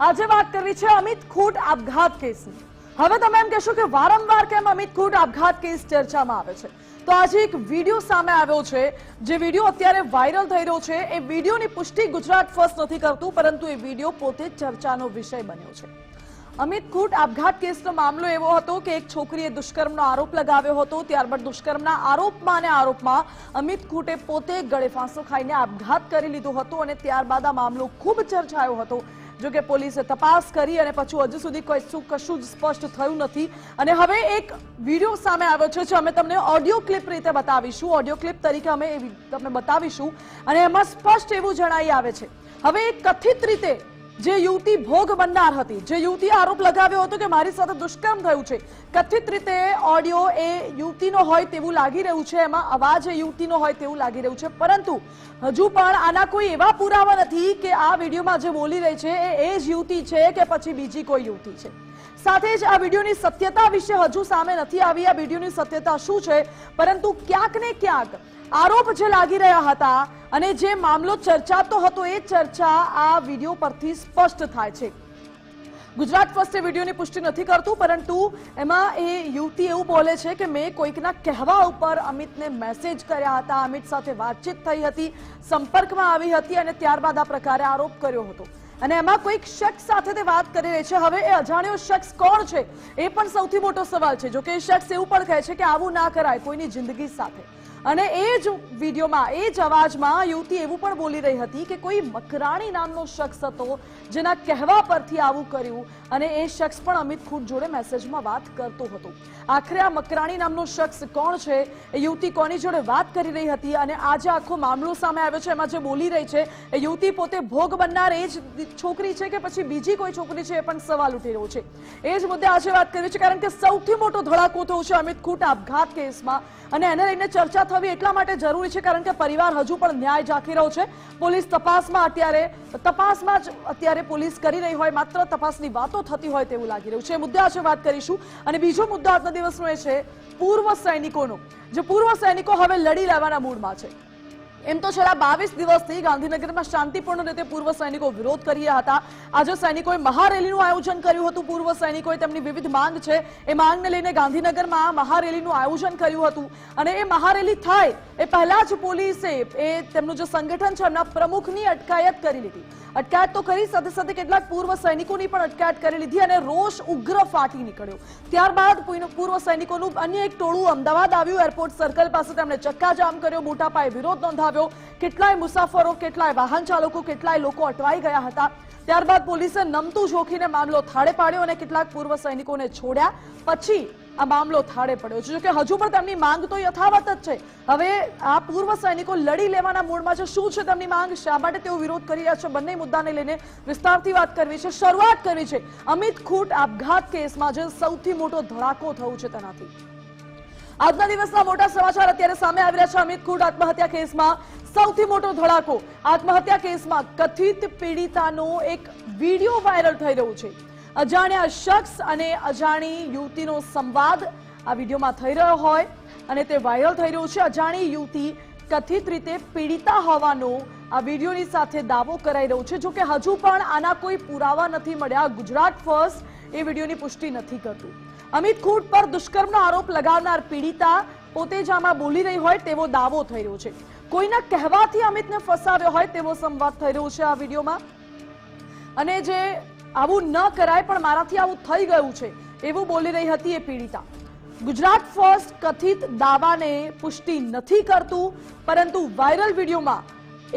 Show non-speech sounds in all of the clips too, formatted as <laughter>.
આજે વાત કરવી છે અમિત ખૂટ આપઘાત કેસની. હવે તમે એમ કહેશો કે વારંવાર કેમ અમિત ખૂટ આપઘાત કેસ ચર્ચામાં આવે છે? તો આજે એક વીડિયો સામે આવ્યો છે. જે વીડિયો અત્યારે વાયરલ થઈ રહ્યો છે. એ વિડીયોની પુષ્ટિ ગુજરાત ફર્સ્ટ નથી કરતું, પરંતુ એ વીડિયો પોતે ચર્ચાનો વિષય બન્યો છે. અમિત ખૂટ આપઘાત કેસનો મામલો એવો હતો કે એક છોકરીએ દુષ્કર્મનો આરોપ લગાવ્યો હતો. ત્યારબાદ દુષ્કર્મના આરોપમાં અને આરોપમાં અમિત ખૂટે પોતે ગળે ફાંસો ખાઈને આપઘાત કરી લીધો હતો અને ત્યારબાદ આ મામલો ખૂબ ચર્ચાયો હતો. જો કે પોલીસે તપાસ કરી અને પછી હજુ સુધી કોઈ શું કશું જ સ્પષ્ટ થયું નથી. અને હવે એક વીડિયો સામે આવ્યો છે જે અમે તમને ઓડિયો ક્લિપ રીતે બતાવીશું. ઓડિયો ક્લિપ તરીકે અમે તમને બતાવીશું. અને એમાં સ્પષ્ટ એવું જણાઈ આવે છે. હવે એક કથિત રીતે જે યુવતી ભોગ બનનાર હતી, જે યુવતીએ આરોપ લગાવ્યો હતો કે મારી સાથે દુષ્કર્મ થયું છે. કથિત રીતે ઓડિયો એ યુવતીનો હોય તેવું લાગી રહ્યું છે, એમાં અવાજ એ યુવતીનો હોય તેવું લાગી રહ્યું છે. પરંતુ હજુ પણ આના કોઈ એવા પુરાવા નથી કે આ વિડીયોમાં જે બોલી રહી છે એ એ જ યુવતી છે કે પછી બીજી કોઈ યુવતી છે. સાથે જ આ વિડીયોની સત્યતા વિશે હજુ સામે નથી આવી. આ વિડીયોની સત્યતા શું છે? પરંતુ ક્યાંક ને ક્યાંક આરોપ જે લાગી રહ્યા હતા અને જે મામલો ચર્ચાતો હતો એ ચર્ચા આ વીડિયો પરથી સ્પષ્ટ થાય છે. ગુજરાત ફર્સ્ટ વિડીયોની પુષ્ટિ નથી કરતું, પરંતુ એમાં એ યુવતી એવું બોલે છે કે મેં કોઈકના કહેવા ઉપર અમિતને મેસેજ કર્યા હતા, અમિત સાથે વાતચીત થઈ હતી, સંપર્કમાં આવી હતી અને ત્યારબાદ આ પ્રકારે આરોપ કર્યો હતો. અને એમાં કોઈક શખ્સ સાથે તે વાત કરી રહી છે. હવે એ અજાણ્યો શખ્સ કોણ છે? એ પણ સૌથી મોટો સવાલ છે. જોકે એ શખ્સ એવું પણ કહે છે કે આવું ના કરાય, કોઈની જિંદગી સાથે. અને એ જ વિડીયોમાં, એ જ અવાજમાં યુવતી એવું પણ બોલી રહી હતી કે કોઈ મકરાણી નામનો શખ્સ હતો જેના કહેવા પરથી આવું કર્યું. અને એ શખ્સ પણ અમિત ખૂટ જોડે મેસેજમાં વાત કરતો હતો. આખરે આ મકરાણી નામનો શખ્સ કોણ છે એ યુવતી કોની જોડે વાત કરી રહી હતી અને આજે આખો મામલો સામે આવ્યો છે, એમાં જે બોલી રહી છે, એ યુવતી પોતે ભોગ બનનાર એ જ છોકરી છે કે પછી બીજી કોઈ છોકરી છે, એ પણ સવાલ ઉઠી રહ્યો છે. એ જ મુદ્દે આજે વાત કરવી છે, કારણ કે સૌથી મોટો ધડાકો થયો છે અમિત ખૂટ આપઘાત કેસમાં અને એને લઈને ચર્ચા થવી એટલા માટે જરૂરી છે, કારણ કે પરિવાર હજુ પણ ન્યાય જાખી રહ્યો છે. પોલીસ તપાસમાં અત્યારે, તપાસમાં જ અત્યારે પોલીસ કરી રહી હોય, માત્ર તપાસની વાતો થતી હોય તેવું લાગી રહ્યું છે. મુદ્દે આજે વાત કરીશું. અને બીજો મુદ્દો આજના દિવસનો એ છે, પૂર્વ સૈનિકોનો. જે પૂર્વ સૈનિકો હવે લડી લેવાના મૂડમાં છે. એમ તો છેલ્લા બાવીસ દિવસથી ગાંધીનગરમાં શાંતિપૂર્ણ રીતે પૂર્વ સૈનિકો વિરોધ કર્યા હતા. આજે સૈનિકોએ મહારેલીનું આયોજન કર્યું હતું. પૂર્વ સૈનિકોએ તેમની વિવિધ માંગ છે. એ માંગને લઈને ગાંધીનગરમાં મહારેલીનું આયોજન કર્યું હતું. અને એ મહારેલી થાય એ પહેલા જ પોલીસે એ તેમનું જે સંગઠન છે એમના પ્રમુખની અટકાયત કરી લીધી. અટકાયત તો કરી, સાથે સાથે કેટલાક પૂર્વ સૈનિકોની પણ અટકાયત કરી લીધી અને રોષ ઉગ્ર ફાટી નીકળ્યો. ત્યારબાદ પૂર્વ- સૈનિકોનું અન્ય એક ટોળું અમદાવાદ આવ્યું. એરપોર્ટ સર્કલ પાસે તેમણે ચક્કાજામ કર્યો. મોટા પાયે વિરોધ નોંધાવ્યો. કેટલાય મુસાફરો, કેટલાય વાહન ચાલકો, કેટલાય લોકો અટવાઈ ગયા હતા. ત્યારબાદ પોલીસે નમતું જોખીને મામલો થાળે પાડ્યો અને કેટલાક પૂર્વ સૈનિકોને છોડ્યા. પછી આ મામલો થાળે પડ્યો. છે જોકે હજુ પણ તેમની માંગ તો યથાવત જ છે. હવે આ પૂર્વ સૈનિકો લડી લેવાના મૂળમાં છે. શું છે તેમની માંગ? શા માટે તેઓ વિરોધ કરી રહ્યા છે? બંને મુદ્દાને લઈને વિસ્તારથી વાત કરવી છે. શરૂઆત કરવી છે. અમિત ખૂટ આપઘાત કેસમાં જે સૌથી મોટો ધડાકો થયો છે તેનાથી. આજના દિવસના મોટા સમાચાર અત્યારે સામે આવી રહ્યા છે. અમિત ખૂટ આત્મહત્યા કેસમાં સૌથી મોટો ધડાકો. આત્મહત્યા કેસમાં કથિત પીડિતાનો એક વીડિયો વાયરલ થઈ રહ્યો છે. અજાણ્યા શખ્સ અને અજાણી યુવતીનો સંવાદ આ વિડીયોમાં થઈ રહ્યો હોય અને તે વાયરલ થઈ રહ્યો છે. અજાણી યુવતી કથિત રીતે પીડિતા હોવાનો આ વિડીયોની સાથે દાવો કરાઈ રહ્યો છે. જોકે હજુ પણ આના કોઈ પુરાવા નથી મળ્યા. ગુજરાત ફર્સ્ટ એ વિડીયોની પુષ્ટિ નથી કરતું. અમિત ખૂટ પર દુષ્કર્મનો આરોપ લગાવનાર પીડિતા પોતે જ આમાં બોલી રહી હોય તેવો દાવો થઈ રહ્યો છે. કોઈના કહેવાથી અમિતને ફસાવ્યો હોય તેવો સંવાદ થઈ રહ્યો છે આ વિડીયોમાં. અને જે આવું ન કરાય પણ મારાથી આવું થઈ ગયું છે, એવું બોલી રહી હતી એ પીડિતા. ગુજરાત ફર્સ્ટ કથિત દાવાને પુષ્ટિ નથી કરતું, પરંતુ વાયરલ વિડીયોમાં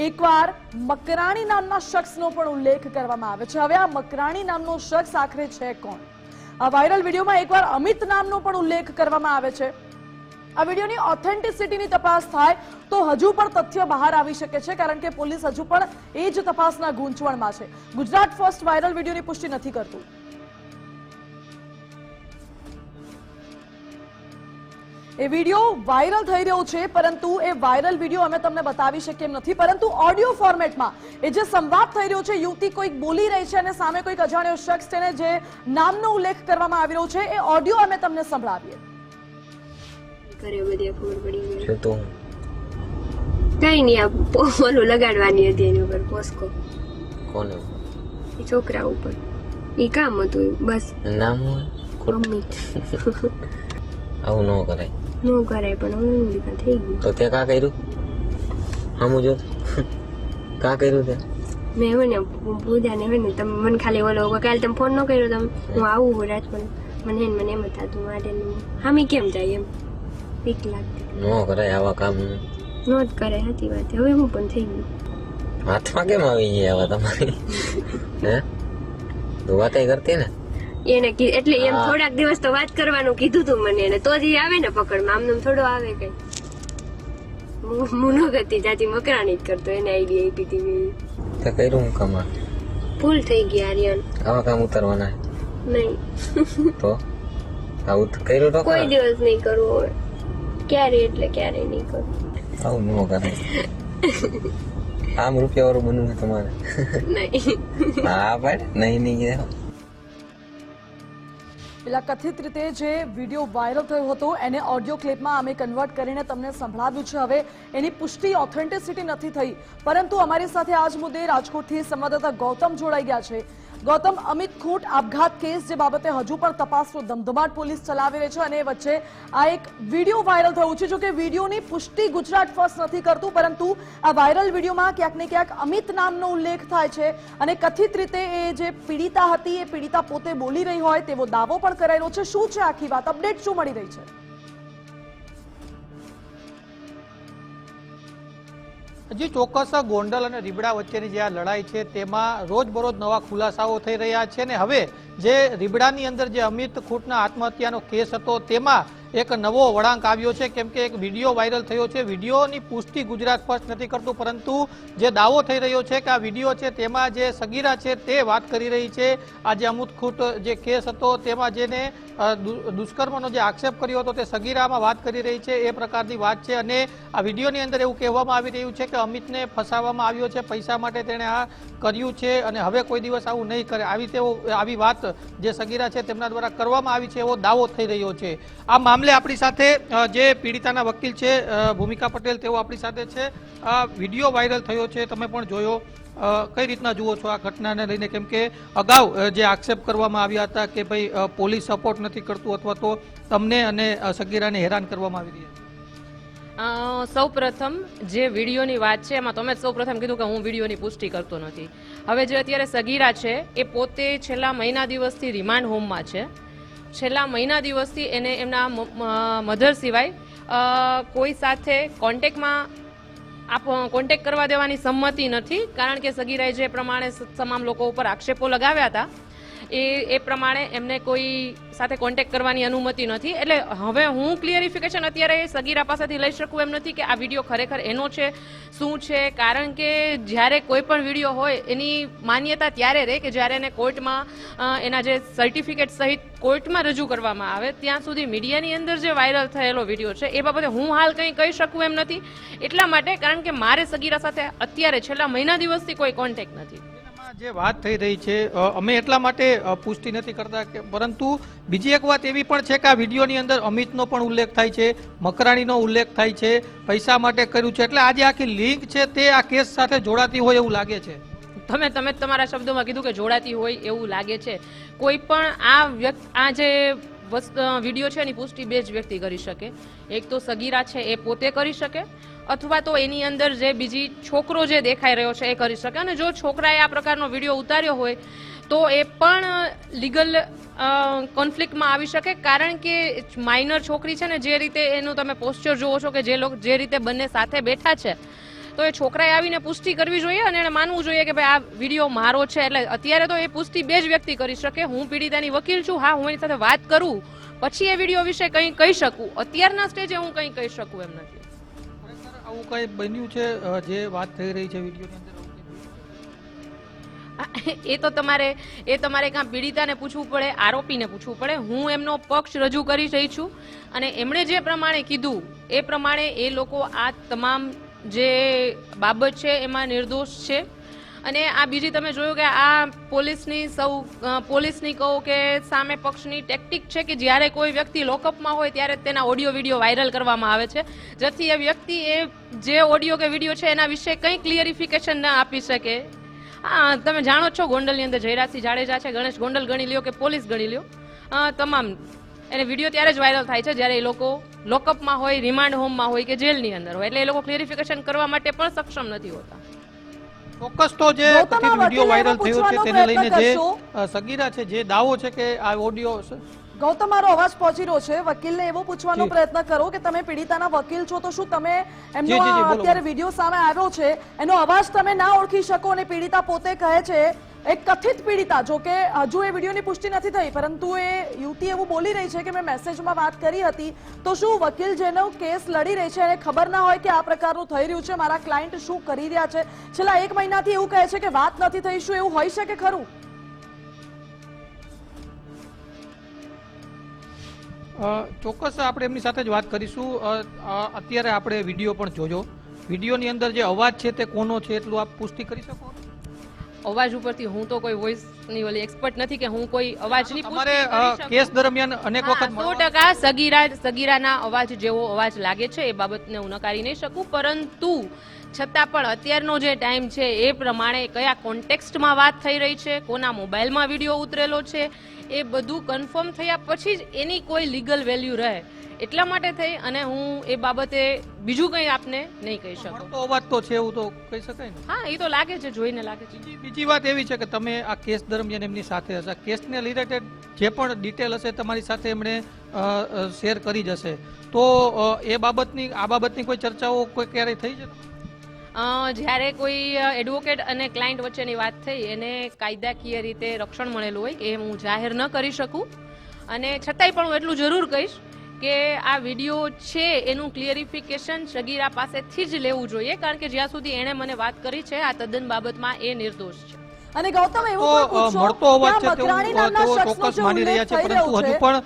એકવાર મકરાણી નામના શખ્સનો પણ ઉલ્લેખ કરવામાં આવે છે. હવે આ મકરાણી નામનો શખ્સ આખરે છે કોણ? આ વાયરલ વિડીયોમાં એકવાર અમિત નામનો પણ ઉલ્લેખ કરવામાં આવે છે. આ વિડીયોની ઓથેન્ટિસિટીની તપાસ થાય તો હજુ પણ તથ્ય બહાર આવી શકે છે, કારણ કે પોલીસ હજુ પણ એ જ તપાસના ગૂંચવણમાં છે. ગુજરાત ફર્સ્ટ વાયરલ વિડીયોની પુષ્ટિ નથી કરતું. એ વીડિયો વાયરલ થઈ રહ્યો છે પરંતુ એ વાયરલ વીડિયો અમે તમને બતાવી શકીએ એમ નથી. પરંતુ ઓડિયો ફોર્મેટમાં એ જે સંવાદ થઈ રહ્યો છે યુવતી કોઈક બોલી રહી છે અને સામે કોઈક અજાણ્યો શખ્સ છે ને જે નામનો ઉલ્લેખ કરવામાં આવી રહ્યો છે એ ઓડિયો અમે તમને સંભળાવીએ. કઈ નહીં આ ઓલું લગાડવાની હતી એની ઉપર પોસ્કો. કોને? એ છોકરા ઉપર. એ કામ હતું બસ. નામ અમિત આવું ન કરાય. ન કરાય પણ હું લીધા થઈ ગયું તો તે કા કર્યું? હમું જો કા કર્યું તે મેં હોય ને પૂજાને હોય ને તમે મને ખાલી ઓલો કાલે તમે ફોન ન કર્યો તમે. હું આવું હોય રાજકોટ. મને મને એમ જ થતું માટે હામી કેમ જાય એમ. બીક લાગતી. ન કરાય આવા કામ. નો જ કરે હતી વાત હવે હું પણ થઈ ગયું હાથમાં કેમ આવી ગયા આવા તમારી? હે? તું વાતે કરતી ને? એને એટલે એમ થોડાક દિવસ તો વાત કરવાનું કીધું તું મને એને તો જ આવે ને પકડમાં આમ થોડો આવે કઈ. હું- હું ન કરતી જાતી મકરાણી જ કરતો એને આઈડિયા આપી હતી તે કર્યું હું કામ? ભૂલ થઈ ગઈ આર્યન. આવા કામ ઉતારવાના? નહીં. તો? આવું કર્યું તો કોઈ દિવસ નહીં કરવું હવે. ક્યારે એટલે ક્યારે નહીં કરવું. આવું ન કરે. આમ રૂપિયા વાળું બનવું તમારે. <laughs> નહીં. હા પણ નહીં નહીં. પેલા કથિત રીતે જે વીડિયો વાયરલ થયો હતો, એને ઓડિયો ક્લિપમાં અમે કન્વર્ટ કરીને તમને સંભળાવ્યું છે. હવે એની પુષ્ટિ ઓથેન્ટિસિટી નથી થઈ. પરંતુ અમારી સાથે આ જ મુદ્દે રાજકોટથી સંવાદદાતા ગૌતમ જોડાઈ ગયા છે. ગૌતમ, અમિત ખૂટ આપઘાત કેસ જે બાબતે હજુ પણ તપાસનો ધમધમાટ પોલીસ ચલાવી રહી છે અને વચ્ચે આ એક વીડિયો વાયરલ થયું છે. જો કે વિડીયોની પુષ્ટિ ગુજરાત ફર્સ્ટ નથી કરતું, પરંતુ આ વાયરલ વિડીયોમાં ક્યાંક ને ક્યાંક અમિત નામનો ઉલ્લેખ થાય છે અને કથિત રીતે એ જે પીડિતા હતી, એ પીડિતા પોતે બોલી રહી હોય તેવો દાવો પણ કરાયેલો છે. શું છે આખી વાત? અપડેટ શું મળી રહી છે? હજી ચોક્કસ ગોંડલ અને રીબડા વચ્ચેની જે આ લડાઈ છે, તેમાં રોજબરોજ નવા ખુલાસાઓ થઈ રહ્યા છે અને હવે જે રીબડાની અંદર જે અમિત ખૂટના આત્મહત્યાનો કેસ હતો, તેમાં એક નવો વળાંક આવ્યો છે, કેમ કે એક વીડિયો વાયરલ થયો છે. વિડીયોની પુષ્ટિ ગુજરાત ફર્સ્ટ નથી કરતું, પરંતુ જે દાવો થઈ રહ્યો છે કે આ વીડિયો છે તેમાં જે સગીરા છે તે વાત કરી રહી છે. આ જે અમુતખૂટ જે કેસ હતો તેમાં જેને દુષ્કર્મનો જે આક્ષેપ કર્યો હતો તે સગીરામાં વાત કરી રહી છે, એ પ્રકારની વાત છે. અને આ વિડીયોની અંદર એવું કહેવામાં આવી રહ્યું છે કે અમિતને ફસાવવામાં આવ્યો છે, પૈસા માટે તેણે આ કર્યું છે અને હવે કોઈ દિવસ આવું નહીં કરે. આવી તેઓ, આવી વાત જે સગીરા છે તેમના દ્વારા કરવામાં આવી છે એવો દાવો થઈ રહ્યો છે. આ મામલે આપણી સાથે જે પીડિતાના વકીલ છે ભૂમિકા પટેલ, તેઓ આપણી સાથે છે. આ વીડિયો વાયરલ થયો છે, તમે પણ જોયો. કઈ રીતના જુઓ છો આ ઘટનાને લઈને? કેમ કે અગાઉ જે આક્ષેપ કરવામાં આવ્યા હતા કે ભાઈ પોલીસ સપોર્ટ નથી કરતું અથવા તો તમને અને સગીરાને હેરાન કરવામાં આવી રહ્યા સૌ પ્રથમ જે વિડીયોની વાત છે, એમાં તમે સૌ પ્રથમ કીધું કે હું વિડીયોની પુષ્ટિ કરતો નથી. હવે જે અત્યારે સગીરા છે, એ પોતે છેલ્લા મહિના દિવસથી રિમાન્ડ હોમમાં છે. છેલ્લા મહિના દિવસથી એને એમના મધર સિવાય કોઈ સાથે કોન્ટેકમાં આપ કોન્ટેક કરવા દેવાની સંમતિ નથી, કારણ કે સગીરાએ જે પ્રમાણે તમામ લોકો ઉપર આક્ષેપો લગાવ્યા હતા એ એ પ્રમાણે એમને કોઈ સાથે કોન્ટેક્ટ કરવાની અનુમતિ નથી. એટલે હવે હું ક્લિયરિફિકેશન અત્યારે સગીરા પાસેથી લઈ શકું એમ નથી કે આ વીડિયો ખરેખર એનો છે, શું છે? કારણ કે જ્યારે કોઈ પણ વીડિયો હોય, એની માન્યતા ત્યારે રહે કે જ્યારે એને કોર્ટમાં એના જે સર્ટિફિકેટ સહિત કોર્ટમાં રજૂ કરવામાં આવે, ત્યાં સુધી મીડિયાની અંદર જે વાયરલ થયેલો વીડિયો છે, એ બાબતે હું હાલ કંઈ કહી શકું એમ નથી. એટલા માટે કારણ કે મારે સગીરા સાથે અત્યારે છેલ્લા મહિના દિવસથી કોઈ કોન્ટેક્ટ નથી. જે વાત થઈ રહી છે અમે એટલા માટે પુષ્ટિ નથી કરતા કે, પરંતુ બીજી એક વાત એવી પણ છે કે આ વિડીયોની અંદર અમિતનો પણ ઉલ્લેખ થાય છે, મકરાણીનો ઉલ્લેખ થાય છે, પૈસા માટે કર્યું છે. એટલે આજે આખી લિંક છે તે આ કેસ સાથે જોડાતી હોય એવું લાગે છે. તમે તમે તમારા શબ્દોમાં કીધું કે જોડાતી હોય એવું લાગે છે. કોઈ પણ આ વ્યક્તિ, આ જે વીડિયો છે એની પુષ્ટિ બે જ વ્યક્તિ કરી શકે. એક તો સગીરા છે એ પોતે કરી શકે અથવા તો એની અંદર જે બીજી છોકરો જે દેખાઈ રહ્યો છે એ કરી શકે. અને જો છોકરાએ આ પ્રકારનો વીડિયો ઉતાર્યો હોય, તો એ પણ લીગલ કોન્ફ્લિક્ટમાં આવી શકે. કારણ કે માઇનર છોકરી છે ને, જે રીતે એનું તમે પોસ્ચર જુઓ છો કે જે લોકો, જે રીતે બંને સાથે બેઠા છે, તો એ છોકરાએ આવીને પુષ્ટિ કરવી જોઈએ અને એને માનવું જોઈએ કે ભાઈ આ વીડિયો મારો છે. એટલે અત્યારે તો એ પુષ્ટિ બે જ વ્યક્તિ કરી શકે. હું પીડિતાની વકીલ છું. હા, હું એની સાથે વાત કરું. પછી એ વીડિયો વિશે કંઈ કહી શકું. અત્યારના સ્ટેજે હું કંઈ કહી શકું એમ નથી. આવું કંઈ બન્યું છે જે વાત થઈ રહી છે વિડીયોની અંદર? એ તો તમારે, એ તમારે કાં પીડિતાને પૂછવું પડે, આરોપીને પૂછવું પડે હું એમનો પક્ષ રજૂ કરી રહી છું અને એમણે જે પ્રમાણે કીધું, એ પ્રમાણે એ લોકો આ તમામ જે બાબત છે, એમાં નિર્દોષ છે અને આ બીજી તમે જોયું કે આ પોલીસની સૌ પોલીસની કહો કે સામે પક્ષની ટેકટિક છે કે જ્યારે કોઈ વ્યક્તિ લોકઅપમાં હોય ત્યારે તેના ઓડિયો વીડિયો વાયરલ કરવામાં આવે છે. જેથી એ વ્યક્તિ એ જે ઓડિયો કે વીડિયો છે એના વિશે કંઈ ક્લિયરિફિકેશન ન આપી શકે. હા, તમે જાણો છો ગોંડલની અંદર જયરાજસિંહ જાડેજા છે, ગણેશ ગોંડલ ગણી લ્યો કે પોલીસ ગણી લ્યો. તમામ. એને વીડિયો ત્યારે જ વાયરલ થાય છે જ્યારે એ લોકો લોકઅપમાં હોય રિમાન્ડ હોમમાં હોય કે જેલની અંદર હોય. એટલે એ લોકો ક્લિયરિફિકેશન કરવા માટે પણ સક્ષમ નથી હોતા. ચોક્કસ તો જે કથિત વીડિયો વાયરલ થયો છે તેને લઈને જે સગીરા છે જે દાવો છે કે આ ઓડિયો ગૌતમ મારો અવાજ પહોંચી રહ્યો છે. વકીલને એવો પૂછવાનો પ્રયત્ન કરો કે તમે પીડિતાના વકીલ છો તો શું તમે એમનો અત્યારે વીડિયો સામે આવ્યો છે. એનો અવાજ તમે ના ઓળખી શકો અને પીડિતા પોતે કહે છે એક કથિત પીડિતા. જો કે હજુ એ વિડીયોની પુષ્ટિ નથી થઈ પરંતુ એ યુવતી એવું બોલી રહી છે કે મેં મેસેજમાં વાત કરી હતી. તો શું વકીલ જેનો કેસ લડી રહી છે એને ખબર ના હોય કે આ પ્રકારનું થઈ રહ્યું છે? મારા ક્લાયન્ટ શું કરી રહ્યા છે? છેલ્લા એક મહિનાથી એવું કહે છે કે વાત નથી થઈ શું એવું હોઈ શકે ખરું? ચોક્કસ આપણે એમની સાથે જ વાત કરીશું. અત્યારે આપણે વીડિયો પણ જોજો. વિડીયોની અંદર જે અવાજ છે તે કોનો છે એટલું આપ પુષ્ટિ કરી શકો? અવાજ ઉપરથી હું તો કોઈ વોઇસની ઓલી એક્સપર્ટ નથી કે હું કોઈ અવાજની તમારે. કેસ દરમિયાન અનેક વખત સો મળવા- ટકા સગીરા સગીરાના અવાજ જેવો અવાજ લાગે છે એ બાબતને હું નકારી નહીં શકું. પરંતુ છતાં પણ અત્યારનો જે ટાઈમ છે એ પ્રમાણે કયા કોન્ટેક્સ્ટમાં વાત થઈ રહી છે કોના મોબાઈલમાં વીડિયો ઉતરેલો છે એ બધું કન્ફર્મ થયા પછી જ એની કોઈ લીગલ વેલ્યુ રહે. એટલા માટે થઈ અને હું એ બાબતે બીજું કંઈ આપને નહીં કહી શકું. તો અવાજ તો છે એવું તો કહી શકાય ને? હા એ તો લાગે છે જોઈને લાગે છે. બીજી વાત એવી છે કે તમે આ કેસ દરમિયાન એમની સાથે હશે. કેસને રિલેટેડ જે પણ ડિટેલ હશે તમારી સાથે એમણે શેર કરી જશે. તો એ બાબતની આ બાબતની કોઈ ચર્ચાઓ કોઈ ક્યારેય થઈ અ, જ્યારે કોઈ એડવોકેટ અને ક્લાયન્ટ વચ્ચેની વાત થઈ એને કાયદાકીય રીતે રક્ષણ મળેલું હોય કે એ હું જાહેર ન કરી શકું. અને છતાંય પણ હું એટલું જરૂર કહીશ કે આ વીડિયો છે એનું ક્લિયરિફિકેશન સગીરા પાસેથી જ લેવું જોઈએ કારણ કે જ્યાં સુધી એણે મને વાત કરી છે આ તદ્દન બાબતમાં એ નિર્દોષ છે. અને ગૌતમ એવું પણ અ, પૂછો મળતો અવાજ છે તેવું ચોક્કસ માની રહ્યા છે થઈ રહ્યો પરંતુ હજુ છે, પણ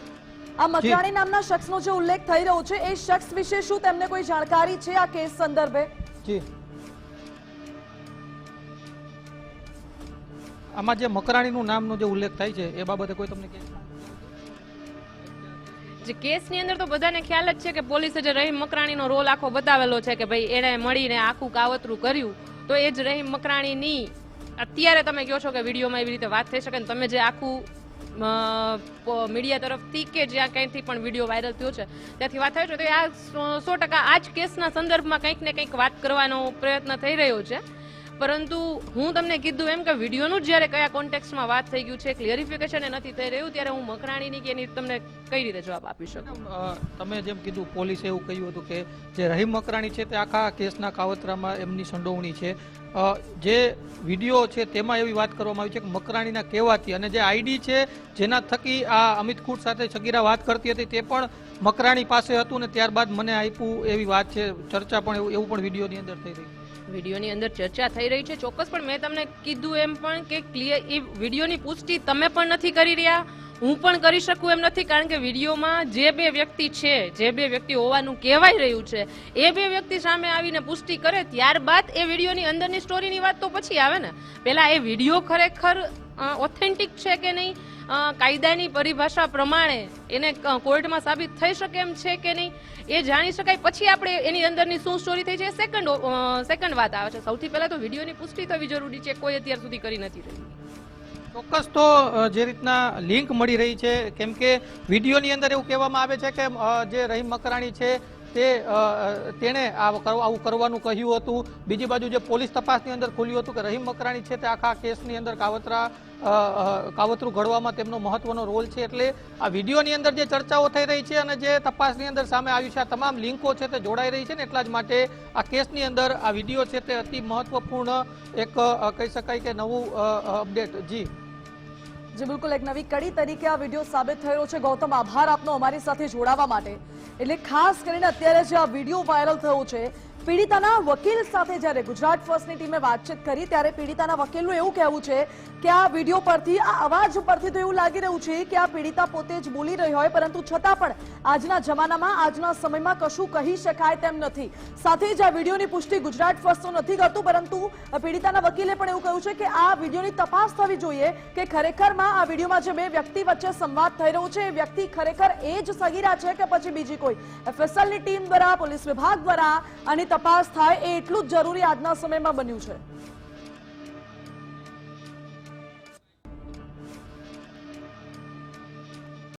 આ મકરાણી નામના શખ્સનો જે ઉલ્લેખ થઈ રહ્યો છે એ શખ્સ વિશે શું તેમને કોઈ જાણકારી છે આ કેસ સંદર્ભે? જી. આમાં જે મકરાણીનું નામનો જે ઉલ્લેખ થાય છે, એ બાબતે કોઈ તમને કહે? જે કેસની અંદર તો બધાને ખ્યાલ જ છે કે પોલીસે જે રહીમ મકરાણીનો રોલ આખો બતાવેલો છે કે ભાઈ એણે મળીને આખું કાવતરું કર્યું, તો એ જ રહીમ મકરાણીની અત્યારે તમે કહો છો કે વિડીયોમાં એવી રીતે વાત થઈ શકે ને તમે જે આખું મીડિયા તરફથી કે જ્યાં ક્યાંયથી પણ વીડિયો વાયરલ થયો છે, ત્યાંથી વાત થાય છે તો આ સો ટકા આ જ કેસના સંદર્ભમાં કંઈક ને કંઈક વાત કરવાનો પ્રયત્ન થઈ રહ્યો છે પરંતુ હું તમને કીધું એમ કે વિડીયોનું જ જ્યારે કયા કોન્ટેક્સમાં વાત થઈ ગયું છે ક્લિયરિફિકેશન નથી થઈ રહ્યું, ત્યારે હું મકરાણીની કે એની તમને કઈ રીતે જવાબ આપી શકું? તમે જેમ કીધું, પોલીસે એવું કહ્યું હતું કે જે રહીમ મકરાણી છે તે આખા કેસના કાવતરામાં એમની સંડોવણી છે. જે વીડિયો છે તેમાં એવી વાત કરવામાં આવી છે કે મકરાણીના કહેવાથી અને જે આઈડી છે જેના થકી આ અમિત ખૂટ સાથે સગીરા વાત કરતી હતી તે પણ મકરાણી પાસે હતું ને ત્યારબાદ મને આપ્યું એવી વાત છે, ચર્ચા પણ એવું એવું પણ વિડીયોની અંદર થઈ રહી. વિડીયોની અંદર ચર્ચા થઈ રહી છે. ચોક્કસ પણ મેં તમને કીધું એમ પણ કે ક્લિયર એ વિડીયોની પુષ્ટિ તમે પણ નથી કરી રહ્યા. હું પણ કરી શકું એમ નથી કારણ કે વિડીયોમાં જે બે વ્યક્તિ છે, જે બે વ્યક્તિ હોવાનું કહેવાય રહ્યું છે, એ બે વ્યક્તિ સામે આવીને પુષ્ટિ કરે ત્યારબાદ એ વિડીયોની અંદરની સ્ટોરીની વાત તો પછી આવે ને. પહેલાં એ વીડિયો ખરેખર ઓથેન્ટિક છે કે નહીં? કાયદાની પરિભાષા પ્રમાણે એને કોર્ટમાં સાબિત થઈ શકે એમ છે કે નહીં, એ જાણી શકાય. પછી આપણે એની અંદરની શું સ્ટોરી થઈ છે સેકન્ડ સેકન્ડ વાત આવે છે. સૌથી પહેલા તો વિડીયોની પુષ્ટિ થવી જરૂરી છે, કોઈ અત્યાર સુધી કરી નથી રહી. ચોક્કસ તો જે રીતના લિંક મળી રહી છે, કેમ કે વિડીયોની અંદર એવું કહેવામાં આવે છે કે જે રહીમ મકરાણી છે તે તેણે આ આવું કરવાનું કહ્યું હતું. બીજી બાજુ જે પોલીસ તપાસની અંદર ખુલ્યું હતું કે રહીમ મકરાણી છે તે આખા કેસની અંદર કાવતરા કાવતરું ઘડવામાં તેમનો મહત્વનો રોલ છે એટલે આ વિડીયોની અંદર જે ચર્ચાઓ થઈ રહી છે અને જે તપાસની અંદર સામે આવ્યું છે, આ તમામ લિંકો છે તે જોડાઈ રહી છે ને એટલા જ માટે આ કેસની અંદર આ વીડિયો છે તે અતિ મહત્વપૂર્ણ એક કહી શકાય કે નવું અપડેટ. જી. જે, બિલકુલ. એક નવી કડી તરીકે આ વીડિયો સાબિત થયો છે. ગૌતમ, આભાર આપનો અમારી સાથે જોડાવા માટે. એટલે ખાસ કરીને અત્યારે જે આ વીડિયો વાયરલ થયો છે પીડિતાના વકીલ સાથે જ્યારે ગુજરાત ફર્સ્ટની ટીમે વાતચીત કરી, ત્યારે પીડિતાના વકીલનું એવું કહેવું છે કે આ વીડિયો પરથી, આ અવાજ પરથી તો એવું લાગી રહ્યું છે કે આ પીડિતા પોતે જ બોલી રહી હોય, પરંતુ છતાં પણ આજના જમાનામાં, આજના સમયમાં કશું કહી શકાય તેમ નથી. સાથે જ આ વિડીયોની પુષ્ટિ ગુજરાત ફર્સ્ટનું નથી કરતું, પરંતુ પીડિતાના વકીલે પણ એવું કહ્યું છે કે આ વિડીયોની તપાસ થવી જોઈએ કે ખરેખરમાં આ વિડીયોમાં જે બે વ્યક્તિ વચ્ચે સંવાદ થઈ રહ્યો છે, એ વ્યક્તિ ખરેખર એ જ સગીરા છે કે પછી બીજી કોઈ. એફએસએલની ટીમ દ્વારા, પોલીસ વિભાગ દ્વારા આની તપાસ થાય એ એટલું જ જરૂરી આજના સમયમાં બન્યું છે.